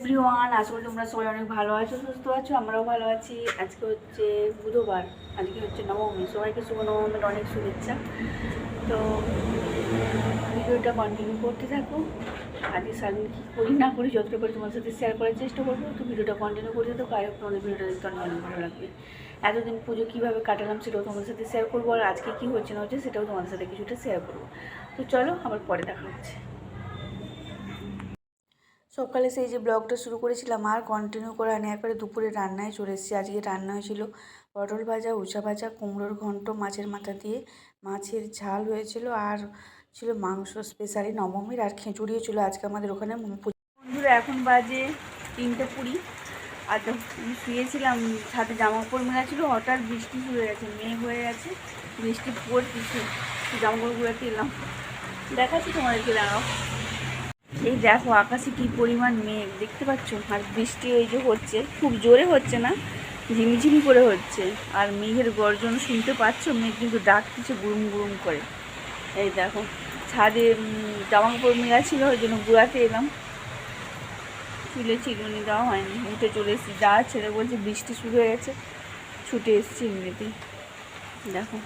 Everyone, আশা করি তোমরা সবাই অনেক ভালো আছো, সুস্থ আছো, আমরাও ভালো আছি। আজকে হচ্ছে বুধবার, আজকে হচ্ছে নবমী, সবাইকে শুভ নবমীর অনেক শুভেচ্ছা। তো ভিডিওটা কন্টিনিউ করতে থাকো। আজকে সারাদিন কী করি, না করি, যতটা করে তোমার সাথে শেয়ার করার চেষ্টা করব। তো ভিডিওটা কন্টিনিউ করতে থাকো হোপ তোমাদের ভিডিওটা দেখতে অনেক অনেক ভালো লাগবে। এতদিন পুজো কীভাবে কাটালাম সেটাও তোমাদের সাথে শেয়ার করব, আর আজকে কী হচ্ছে না হচ্ছে সেটাও তোমাদের সাথে কিছুটা শেয়ার করব। তো চলো, আবার পরে দেখা হচ্ছে। সকালে সেই যে ব্লগটা শুরু করেছিলাম, আর কন্টিনিউ করে আনি একবারে দুপুরে রান্নায় চলে এসেছি। আজকে রান্না হয়েছিল পটল ভাজা উষা ভাজা, কুমড়োর ঘন্ট, মাছের মাথা দিয়ে। মাছের ঝাল হয়েছিল আর ছিল মাংস স্পেশালি নবমীর আর খিচুড়িও ছিল আজকে আমাদের ওখানে বন্ধুরা, এখন বাজে তিনটে কুড়ি। আর শুয়েছিলাম, ছাদে জামা কাপড় মেলা ছিল, হঠাৎ বৃষ্টি শুরু হয়ে গেছে, মেঘ হয়ে গেছে, বৃষ্টি পড়তেছে জামা কাপড়গুলোতে এলাম। দেখাচ্ছি তোমাদেরকে, দাঁড়াও। এই দেখো আকাশে কি পরিমাণ মেঘ, দেখতে পাচ্ছ? আর বৃষ্টি এই যে হচ্ছে, খুব জোরে হচ্ছে না? ঝিমিঝিমি করে হচ্ছে। আর মেঘের গর্জন শুনতে পাচ্ছ? মেঘ কিন্তু ডাকতেছে গুরুম গুরুম করে। এই দেখো, ছাদে জামা কাপড় মেলা ছিল, ওই জন্য গুড়াতে এলাম। চুলে চিরুনি দেওয়া হয়নি। উঠে চলে এসেছি। যা ছেড়ে বলছে, বৃষ্টি শুরু হয়ে গেছে। ছুটে এসেছি এমনিতেই দেখো।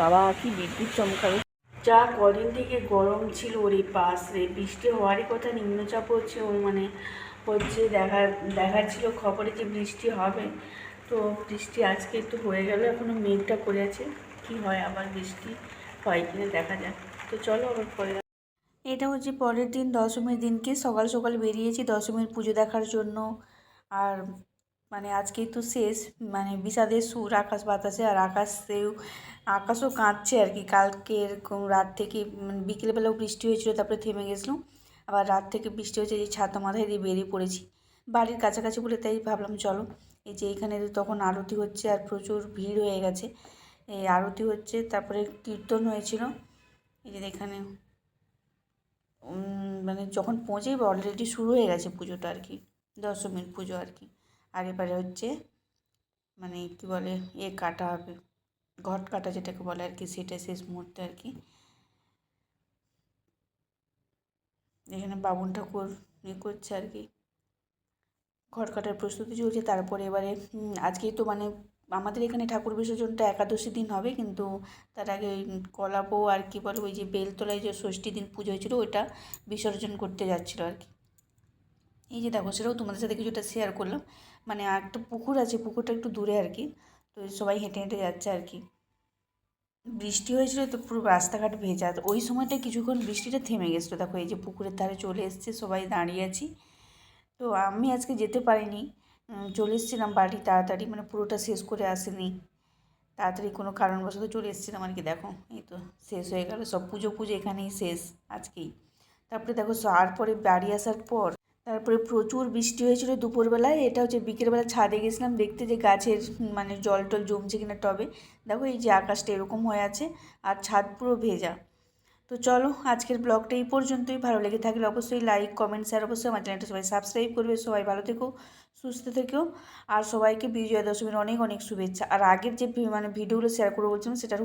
বাবা, কি বিদ্যুৎ চমকাবে যা কদিন থেকে গরম ছিল ওর পাশ রে। বৃষ্টি হওয়ারই কথা নিম্নচাপ হচ্ছে ও মানে হচ্ছে দেখা দেখাচ্ছিল খবরে যে বৃষ্টি হবে। তো বৃষ্টি আজকে একটু হয়ে গেল এখনও মেঘটা করে আছে। কি হয় আবার বৃষ্টি হয় কিনা দেখা যাক। তো চলো আবার পরে এটা হচ্ছে পরের দিন, দশমীর দিনকে সকাল সকাল বেরিয়েছি দশমীর পুজো দেখার জন্য। আর মানে আজকেই তো শেষ মানে বিষাদের সুর, আকাশ বাতাসে আর আকাশেও, আকাশও কাঁদছে আর কি। কালকে এরকম রাত থেকে মানে বিকেলবেলাও বৃষ্টি হয়েছিল, তারপরে থেমে গেছিল আবার রাত থেকে বৃষ্টি হয়েছে, এই ছাতা মাথায় দিয়ে বেরিয়ে পড়েছি। বাড়ির কাছাকাছি বলে তাই ভাবলাম, চলো। এই যে এখানে তখন আরতি হচ্ছে আর প্রচুর ভিড় হয়ে গেছে। এই আরতি হচ্ছে, তারপরে কীর্তন হয়েছিল। এই যে এখানে মানে যখন পৌঁছেই অলরেডি শুরু হয়ে গেছে পুজোটা আর কি, দশমীর পুজো আর কি। আর এবারে হচ্ছে মানে কি বলে, এ কাটা হবে, ঘট কাটা যেটাকে বলে আর কি, সেটা শেষ মুহূর্তে আর কি। এখানে বাবুন ঠাকুর ইয়ে করছে আর কি। ঘট কাটার প্রস্তুতি চলছে, তারপরে এবারে আজকেই তো মানে আমাদের এখানে ঠাকুর বিসর্জনটা একাদশী দিন হবে, কিন্তু তার আগে কলাবো আর কি বলে, ওই যে বেলতলায় যে ষষ্ঠী দিন পুজো হয়েছিল, ওইটা বিসর্জন করতে যাচ্ছিল আর কি। এই যে দেখো, সেটাও তোমাদের সাথে কিছুটা শেয়ার করলাম। মানে একটা পুকুর আছে, পুকুরটা একটু দূরে আর কি। তো সবাই হেঁটে হেঁটে যাচ্ছে আর কি। বৃষ্টি হয়েছিল তো পুরো রাস্তাঘাট ভেজা। ওই সময়টা কিছুক্ষণ বৃষ্টিটা থেমে গেছিল। দেখো, এই যে পুকুরের ধারে চলে এসছে, সবাই দাঁড়িয়ে আছি। তো আমি আজকে যেতে পারিনি। চলে এসেছিলাম বাড়ি তাড়াতাড়ি মানে পুরোটা শেষ করে আসেনি। তাড়াতাড়ি কোনো কারণবশত চলে এসেছিলাম আর কি, দেখো। এই তো শেষ হয়ে গেল, সব পুজো পুজো এখানেই শেষ আজকেই। তারপরে দেখো, আর পরে বাড়ি আসার পর তারপরে প্রচুর বৃষ্টি হয়েছিল দুপুরবেলায়। এটা হচ্ছে বিকেলবেলা ছাদে গেছিলাম, দেখতে যে গাছের মানে জল টল জমছে কিনা টবে। দেখো এই যে আকাশটা এরকম হয়ে আছে আর ছাদ পুরো ভেজা। তো চলো, আজকের ব্লগটা এই পর্যন্তই। ভালো লেগে থাকলে অবশ্যই লাইক কমেন্ট শেয়ার অবশ্যই আমার চ্যানেলটা সবাই সাবস্ক্রাইব করবে। সবাই ভালো থেকো, সুস্থ থেকেও আর সবাইকে বিজয়া দশমীর অনেক অনেক শুভেচ্ছা। আর আগের যে মানে ভিডিওগুলো শেয়ার করব বলছিলাম, সেটার